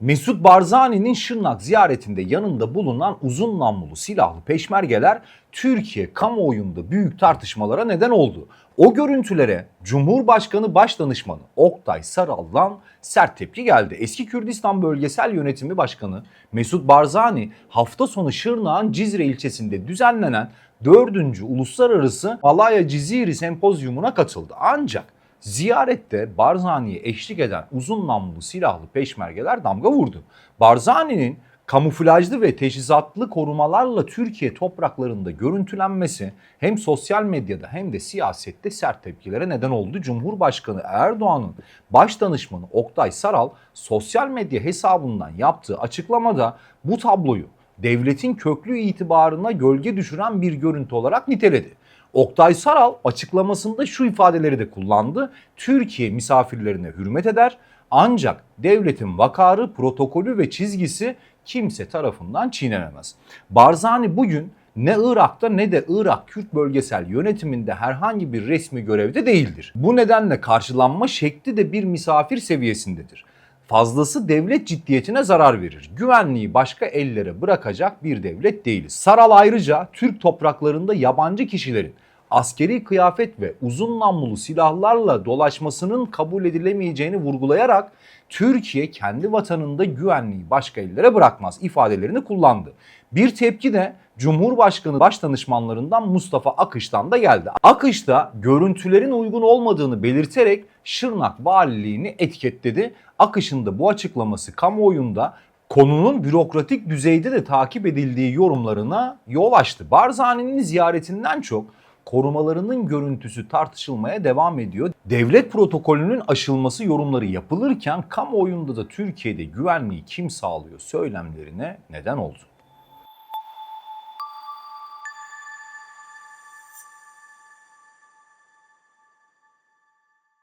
Mesut Barzani'nin Şırnak ziyaretinde yanında bulunan uzun namlulu silahlı peşmergeler Türkiye kamuoyunda büyük tartışmalara neden oldu. O görüntülere Cumhurbaşkanı Başdanışmanı Oktay Saral'dan sert tepki geldi. Eski Kürdistan Bölgesel Yönetimi Başkanı Mesut Barzani hafta sonu Şırnak'ın Cizre ilçesinde düzenlenen 4. Uluslararası Malaya Ciziri Sempozyumuna katıldı. Ancak ziyarette Barzani'ye eşlik eden uzun namlulu silahlı peşmergeler damga vurdu. Barzani'nin kamuflajlı ve teçhizatlı korumalarla Türkiye topraklarında görüntülenmesi hem sosyal medyada hem de siyasette sert tepkilere neden oldu. Cumhurbaşkanı Erdoğan'ın baş danışmanı Oktay Saral sosyal medya hesabından yaptığı açıklamada bu tabloyu devletin köklü itibarına gölge düşüren bir görüntü olarak niteledi. Oktay Saral açıklamasında şu ifadeleri de kullandı. Türkiye misafirlerine hürmet eder ancak devletin vakarı, protokolü ve çizgisi kimse tarafından çiğnenemez. Barzani bugün ne Irak'ta ne de Irak Kürt bölgesel yönetiminde herhangi bir resmi görevde değildir. Bu nedenle karşılanma şekli de bir misafir seviyesindedir. Fazlası devlet ciddiyetine zarar verir. Güvenliği başka ellere bırakacak bir devlet değiliz. Saral ayrıca Türk topraklarında yabancı kişilerin askeri kıyafet ve uzun namlulu silahlarla dolaşmasının kabul edilemeyeceğini vurgulayarak Türkiye kendi vatanında güvenliği başka ellere bırakmaz ifadelerini kullandı. Bir tepki de Cumhurbaşkanı Başdanışmanlarından Mustafa Akış'tan da geldi. Akış da görüntülerin uygun olmadığını belirterek Şırnak Valiliğini etiketledi. Akış'ın da bu açıklaması kamuoyunda konunun bürokratik düzeyde de takip edildiği yorumlarına yol açtı. Barzani'nin ziyaretinden çok korumalarının görüntüsü tartışılmaya devam ediyor. Devlet protokolünün aşılması yorumları yapılırken kamuoyunda da Türkiye'de güvenliği kim sağlıyor söylemlerine neden oldu.